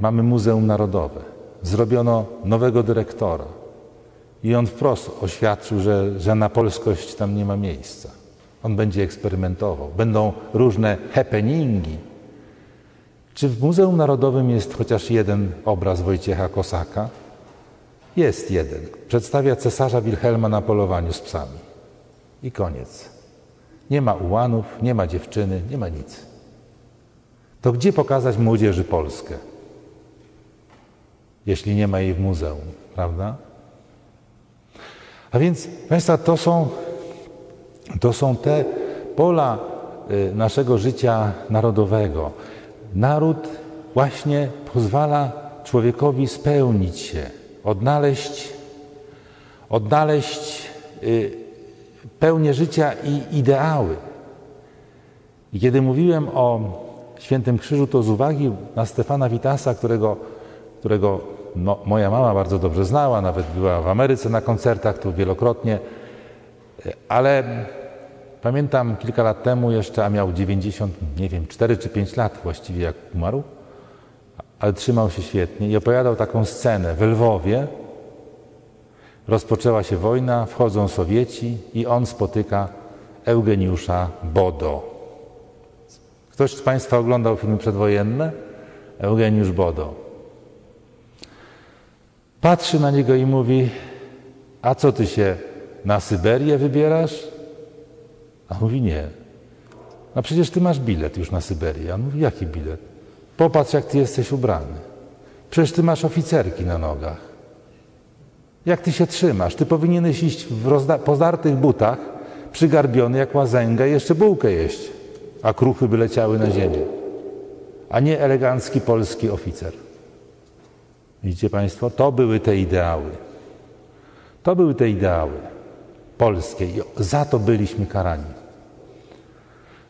mamy Muzeum Narodowe. Zrobiono nowego dyrektora. I on wprost oświadczył, że, że na polskość tam nie ma miejsca. On będzie eksperymentował. Będą różne happeningi. Czy w Muzeum Narodowym jest chociaż jeden obraz Wojciecha Kosaka? Jest jeden. Przedstawia cesarza Wilhelma na polowaniu z psami. I koniec. Nie ma ułanów, nie ma dziewczyny, nie ma nic. To gdzie pokazać młodzieży Polskę? Jeśli nie ma jej w muzeum, prawda? A więc, Państwa, to są, to są te pola y, naszego życia narodowego. Naród właśnie pozwala człowiekowi spełnić się, odnaleźć, odnaleźć y, pełnię życia i ideały. I kiedy mówiłem o Świętym Krzyżu, to z uwagi na Stefana Witasa, którego, którego no, moja mama bardzo dobrze znała, nawet była w Ameryce na koncertach tu wielokrotnie, ale pamiętam kilka lat temu jeszcze, a miał 90, nie wiem, 4 czy 5 lat właściwie jak umarł, ale trzymał się świetnie i opowiadał taką scenę w Lwowie. Rozpoczęła się wojna, wchodzą Sowieci i on spotyka Eugeniusza Bodo. Ktoś z Państwa oglądał filmy przedwojenne? Eugeniusz Bodo. Patrzy na niego i mówi: A co ty się na Syberię wybierasz? A mówi: Nie. A przecież ty masz bilet już na Syberię. A on mówi: Jaki bilet? Popatrz, jak ty jesteś ubrany. Przecież ty masz oficerki na nogach. Jak ty się trzymasz? Ty powinieneś iść w pozdartych butach, przygarbiony jak łazęga i jeszcze bułkę jeść, a kruchy by leciały na ziemię. A nie elegancki polski oficer. Widzicie Państwo? To były te ideały. To były te ideały polskie i za to byliśmy karani.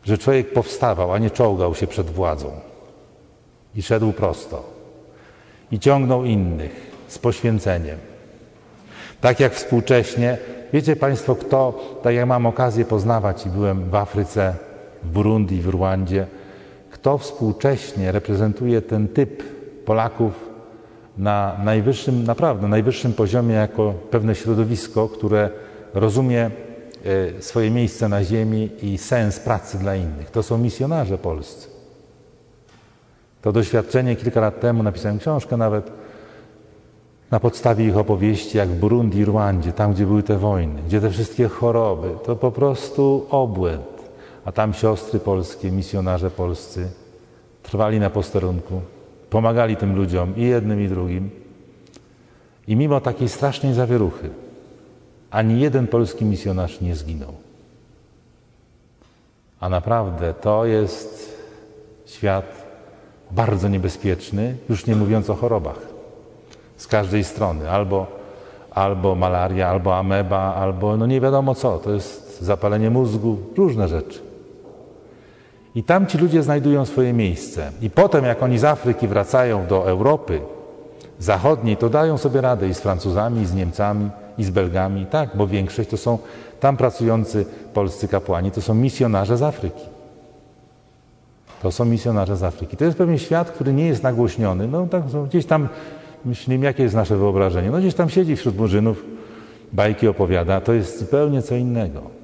Że człowiek powstawał, a nie czołgał się przed władzą i szedł prosto i ciągnął innych z poświęceniem. Tak jak współcześnie, wiecie Państwo, kto, tak jak mam okazję poznawać i byłem w Afryce, w Burundi, w Rwandzie, kto współcześnie reprezentuje ten typ Polaków na najwyższym, naprawdę najwyższym poziomie jako pewne środowisko, które rozumie e, swoje miejsce na ziemi i sens pracy dla innych. To są misjonarze polscy. To doświadczenie kilka lat temu napisałem książkę nawet na podstawie ich opowieści, jak w Burundi i Rwandzie, tam gdzie były te wojny, gdzie te wszystkie choroby, to po prostu obłęd. A tam siostry polskie, misjonarze polscy trwali na posterunku, Pomagali tym ludziom i jednym, i drugim. I mimo takiej strasznej zawieruchy, ani jeden polski misjonarz nie zginął. A naprawdę to jest świat bardzo niebezpieczny, już nie mówiąc o chorobach. Z każdej strony. Albo, albo malaria, albo ameba, albo no nie wiadomo co. To jest zapalenie mózgu, różne rzeczy. I tam ci ludzie znajdują swoje miejsce. I potem, jak oni z Afryki wracają do Europy Zachodniej, to dają sobie radę i z Francuzami, i z Niemcami, i z Belgami. Tak, bo większość to są tam pracujący polscy kapłani, to są misjonarze z Afryki. To są misjonarze z Afryki. To jest pewien świat, który nie jest nagłośniony. No tak, gdzieś tam, myślimy, jakie jest nasze wyobrażenie. No gdzieś tam siedzi wśród murzynów, bajki opowiada. To jest zupełnie co innego.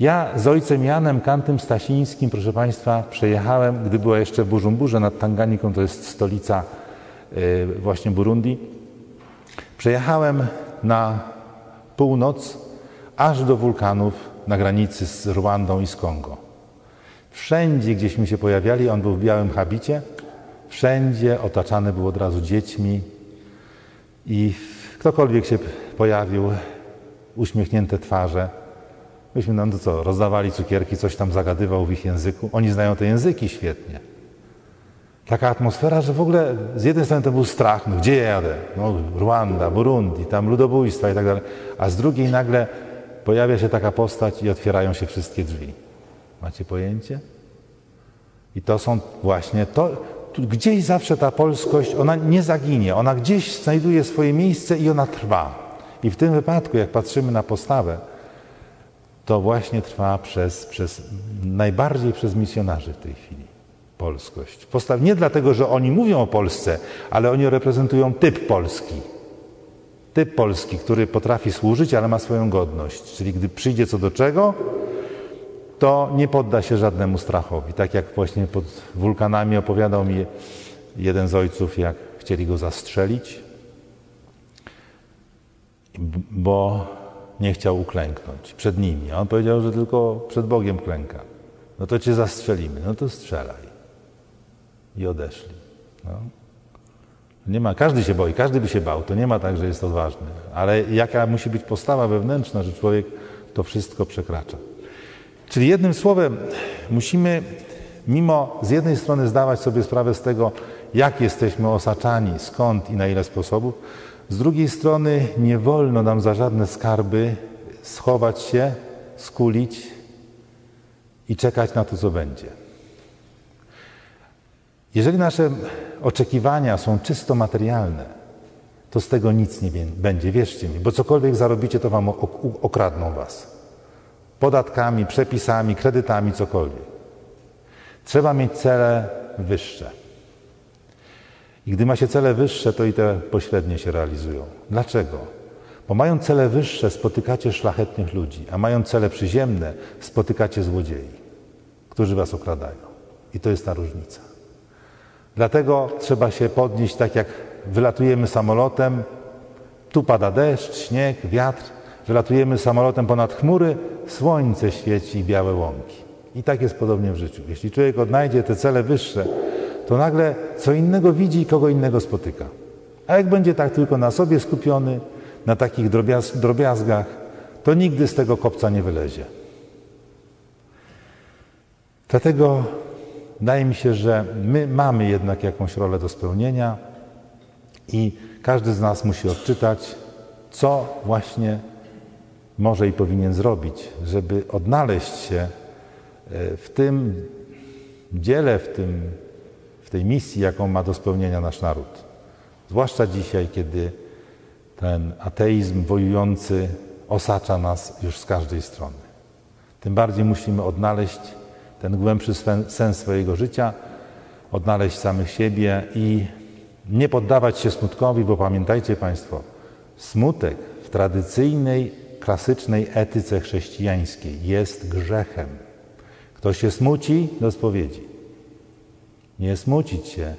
Ja z ojcem Janem Kantym Stasińskim, proszę Państwa, przejechałem, gdy była jeszcze Burzumburze nad Tanganiką, to jest stolica y, właśnie Burundi. Przejechałem na północ aż do wulkanów na granicy z Rwandą i z Kongo. Wszędzie, gdzieśmy się pojawiali, on był w białym habicie, wszędzie otaczany był od razu dziećmi i ktokolwiek się pojawił, uśmiechnięte twarze, Myśmy nam to co, rozdawali cukierki, coś tam zagadywał w ich języku. Oni znają te języki świetnie. Taka atmosfera, że w ogóle z jednej strony to był strach, no gdzie ja jadę? No Rwanda, Burundi, tam ludobójstwa i tak dalej. A z drugiej nagle pojawia się taka postać i otwierają się wszystkie drzwi. Macie pojęcie? I to są właśnie to, gdzieś zawsze ta polskość, ona nie zaginie, ona gdzieś znajduje swoje miejsce i ona trwa. I w tym wypadku, jak patrzymy na postawę, to właśnie trwa przez, przez najbardziej przez misjonarzy w tej chwili. polskość. Postaw nie dlatego, że oni mówią o Polsce, ale oni reprezentują typ polski. Typ polski, który potrafi służyć, ale ma swoją godność. Czyli gdy przyjdzie co do czego, to nie podda się żadnemu strachowi. Tak jak właśnie pod wulkanami opowiadał mi jeden z ojców, jak chcieli go zastrzelić, bo nie chciał uklęknąć przed nimi. A on powiedział, że tylko przed Bogiem klęka. No to cię zastrzelimy. No to strzelaj. I odeszli. No. Nie ma, każdy się boi, każdy by się bał. To nie ma tak, że jest odważny. Ale jaka musi być postawa wewnętrzna, że człowiek to wszystko przekracza. Czyli jednym słowem, musimy mimo z jednej strony zdawać sobie sprawę z tego, jak jesteśmy osaczani, skąd i na ile sposobów, z drugiej strony nie wolno nam za żadne skarby schować się, skulić i czekać na to, co będzie. Jeżeli nasze oczekiwania są czysto materialne, to z tego nic nie będzie, wierzcie mi, bo cokolwiek zarobicie, to wam okradną was. Podatkami, przepisami, kredytami, cokolwiek. Trzeba mieć cele wyższe. I gdy ma się cele wyższe, to i te pośrednie się realizują. Dlaczego? Bo mając cele wyższe, spotykacie szlachetnych ludzi, a mając cele przyziemne, spotykacie złodziei, którzy was okradają. I to jest ta różnica. Dlatego trzeba się podnieść tak jak wylatujemy samolotem, tu pada deszcz, śnieg, wiatr, wylatujemy samolotem ponad chmury, słońce świeci i białe łąki. I tak jest podobnie w życiu. Jeśli człowiek odnajdzie te cele wyższe, to nagle co innego widzi i kogo innego spotyka. A jak będzie tak tylko na sobie skupiony, na takich drobiaz drobiazgach, to nigdy z tego kopca nie wylezie. Dlatego wydaje mi się, że my mamy jednak jakąś rolę do spełnienia i każdy z nas musi odczytać, co właśnie może i powinien zrobić, żeby odnaleźć się e, w tym dziele, w tym tej misji, jaką ma do spełnienia nasz naród. Zwłaszcza dzisiaj, kiedy ten ateizm wojujący osacza nas już z każdej strony. Tym bardziej musimy odnaleźć ten głębszy sens swojego życia, odnaleźć samych siebie i nie poddawać się smutkowi, bo pamiętajcie Państwo, smutek w tradycyjnej, klasycznej etyce chrześcijańskiej jest grzechem. Kto się smuci, do spowiedzi. Nie smucić się,